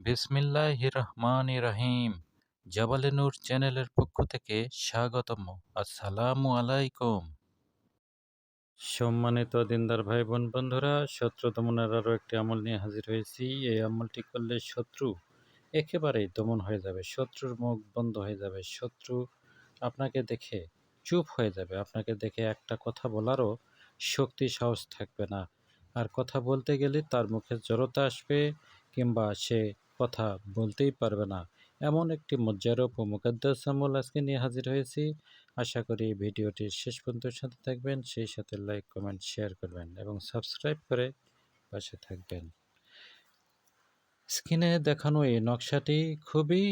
বিসমিল্লাহ রহমান রহিম জাবালে নূর চ্যানেলের পক্ষ থেকে স্বাগতম আসসালামু আলাইকুম। সম্মানিত দিনদার ভাই বোন বন্ধুরা শত্রু দমনের আরও একটি আমল নিয়ে হাজির হয়েছি। এই আমলটি করলে শত্রু একেবারেই দমন হয়ে যাবে, শত্রুর মুখ বন্ধ হয়ে যাবে, শত্রু আপনাকে দেখে চুপ হয়ে যাবে, আপনাকে দেখে একটা কথা বলারও শক্তি, সাহস থাকবে না। আর কথা বলতে গেলে তার মুখে জড়তা আসবে কিংবা সে কথা বলতেই পারবে না। এমন একটি মজ্জারূপ ও মুকাদ্দাস আমল আজকে নিয়ে হাজির হয়েছি। আশা করি ভিডিওটি শেষ পর্যন্ত সাথে থাকবেন, সেই সাথে লাইক, কমেন্ট, শেয়ার করবেন এবং সাবস্ক্রাইব করে পাশে থাকবেন। স্ক্রিনে দেখানো এই নকশাটি খুবই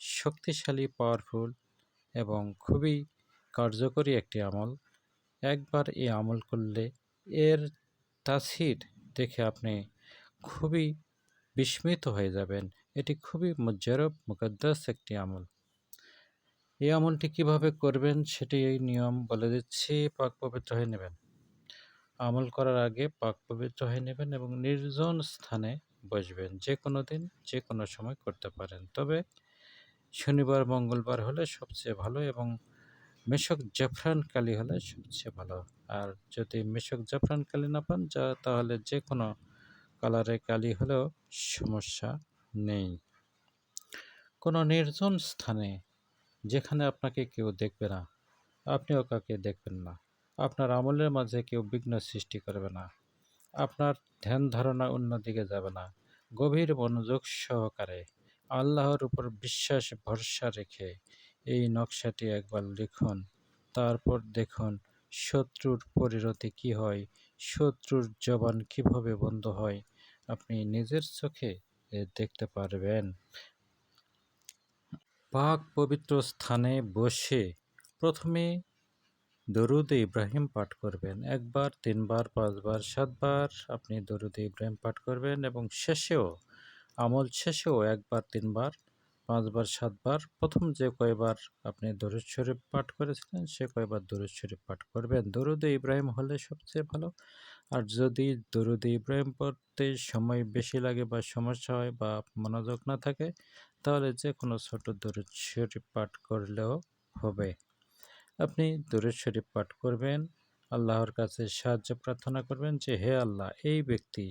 শক্তিশালী পাওয়ারফুল এবং খুবই কার্যকরী একটি আমল। একবার এই আমল করলে এর তাসির দেখে আপনি খুবই বিস্মিত হয়ে যাবেন। এটি খুবই মুজারব মুকদ্দাস একটি আমল। এই আমলটি কীভাবে করবেন সেটি এই নিয়ম বলে দিচ্ছি, পাক পবিত্র হয়ে নেবেন। আমল করার আগে পাক পবিত্র হয়ে নেবেন এবং নির্জন স্থানে বসবেন। যে কোনো দিন যে কোনো সময় করতে পারেন। তবে শনিবার, মঙ্গলবার হলে সবচেয়ে ভালো এবং মেশক জাফরান কালি হলে সবচেয়ে ভালো। আর যদি মেশক জাফরান কালি না পান, যা তাহলে যে কোনো কালারের কালি হলেও সমস্যা নেই। কোনো নির্জন স্থানে যেখানে আপনাকে কেউ দেখবে না, আপনিও কাকে দেখবেন না। আপনার আমলের মাঝে কেউ বিঘ্ন সৃষ্টি করবে না। আপনার ধ্যান ধারণা অন্যদিকে যাবে না। গভীর মনোযোগ সহকারে আল্লাহর উপর বিশ্বাস, ভরসা রেখে এই নকশাটি একবার লিখুন, তারপর দেখুন শত্রুর পরিণতি কি হয় শত্রুর জবান কীভাবে বন্ধ হয়, আপনি নিজের চোখে দেখতে পারবেন। পাক পবিত্র স্থানে বসে প্রথমে দরুদ ইব্রাহিম পাঠ করবেন। একবার, তিনবার, পাঁচবার, সাতবার আপনি দরুদ ইব্রাহিম পাঠ করবেন এবং শেষেও, আমল শেষেও একবার, তিনবার পাঁচবার, সাতবার, প্রথম যে কয়বার আপনি দরুদ শরীফ পাঠ করেছিলেন, সে কয়বার দরুদ শরীফ পাঠ করবেন? দরুদ ইব্রাহিম হলে সবচেয়ে ভালো। আর যদি দরুদ ইব্রাহিম পড়তে সময় বেশি লাগে বা সমস্যা হয় বা মনোযোগ না থাকে, তাহলে যে কোনো ছোট দরুদ শরীফ পাঠ করলেও হবে। আপনি দরুদ শরীফ পাঠ করবেন, আল্লাহর কাছে সাহায্য প্রার্থনা করবেন যে, হে আল্লাহ, এই ব্যক্তি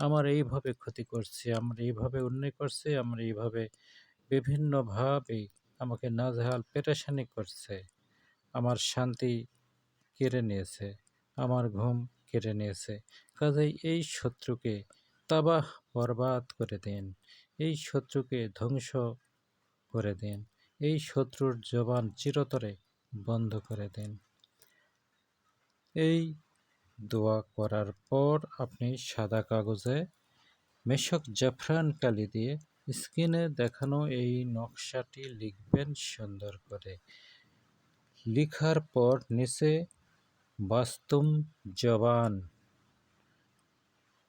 আমার এইভাবে ক্ষতি করছে, আমার এইভাবে উন্নয় করছে, আমার এইভাবে বিভিন্নভাবে আমাকে নাজহাল, পেরেশানি করছে। আমার শান্তি কেড়ে নিয়েছে, আমার ঘুম কেড়ে নিয়েছে। কাজেই এই শত্রুকে তাবাহ বরবাদ করে দিন, এই শত্রুকে ধ্বংস করে দিন, এই শত্রুর জবান চিরতরে বন্ধ করে দিন। এই দোয়া করার পর আপনি সাদা কাগজে মেশক জাফরান কালি দিয়ে স্ক্রিনে দেখানো এই নকশাটি লিখবেন সুন্দর করে। লিখার পর নিচে বাস্তুম জবান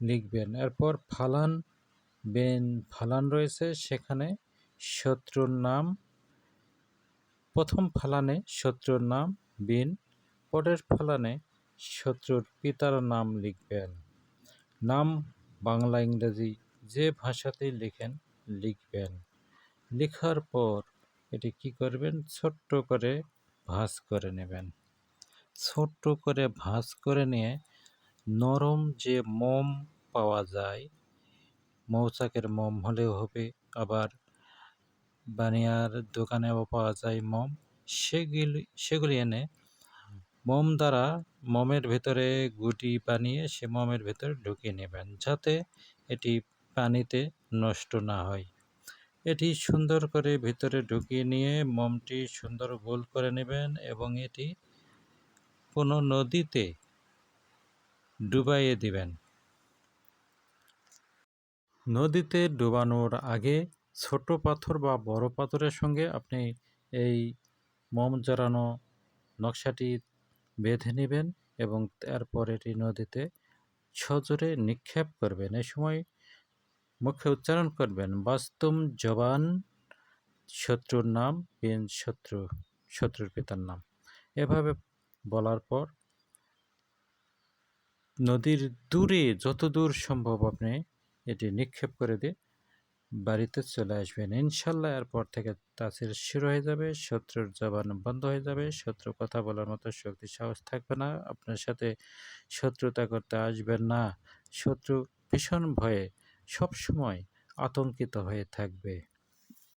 লিখবেন। এরপর ফালান বেন, ফালান রয়েছে, সেখানে শত্রুর নাম, প্রথম ফালানে শত্রুর নাম বিন, পরের ফালানে শত্রুর পিতার নাম লিখবেন। নাম বাংলা, ইংরেজি যে ভাষাতেই লিখেন লিখবেন। লেখার পর এটি কি করবেন? ছোট্ট করে ভাঁজ করে নেবেন। ছোট্ট করে ভাঁজ করে নিয়ে নরম যে মোম পাওয়া যায়, মৌচাকের মোম হলেও হবে, আবার বানিয়ার দোকানেও পাওয়া যায় মোম। সেগুলি সেগুলি এনে মোম দ্বারা মোমের ভেতরে গুটি বানিয়ে সে মোমের ভেতরে ঢুকিয়ে নেবেন, যাতে এটি পানিতে নষ্ট না হয়। এটি সুন্দর করে ভিতরে ঢুকিয়ে নিয়ে মোমটি সুন্দর গোল করে নেবেন এবং এটি কোনো নদীতে ডুবাইয়ে দিবেন। নদীতে ডুবানোর আগে ছোট পাথর বা বড় পাথরের সঙ্গে আপনি এই মোম জড়ানো নকশাটি বেঁধে নেবেন এবং তারপর এটি নদীতে সজোরে নিক্ষেপ করবেন। এ সময় মুখে উচ্চারণ করবেন। বাস্তব জবান শত্রুর নাম, বিন শত্রু, শত্রুর পিতার নাম। এভাবে বলার পর নদীর দূরে যত দূর সম্ভব আপনি এটি নিক্ষেপ করে দিয়ে বাড়িতে চলে আসবেন। ইনশাল্লাহ এরপর থেকে তাসির শুরু হয়ে যাবে, শত্রুর জবান বন্ধ হয়ে যাবে, শত্রু কথা বলার মতো শক্তি, সাহস থাকবে না, আপনার সাথে শত্রুতা করতে আসবেন না। শত্রু ভীষণ ভয়ে সবসময় আতঙ্কিত হয়ে থাকবে।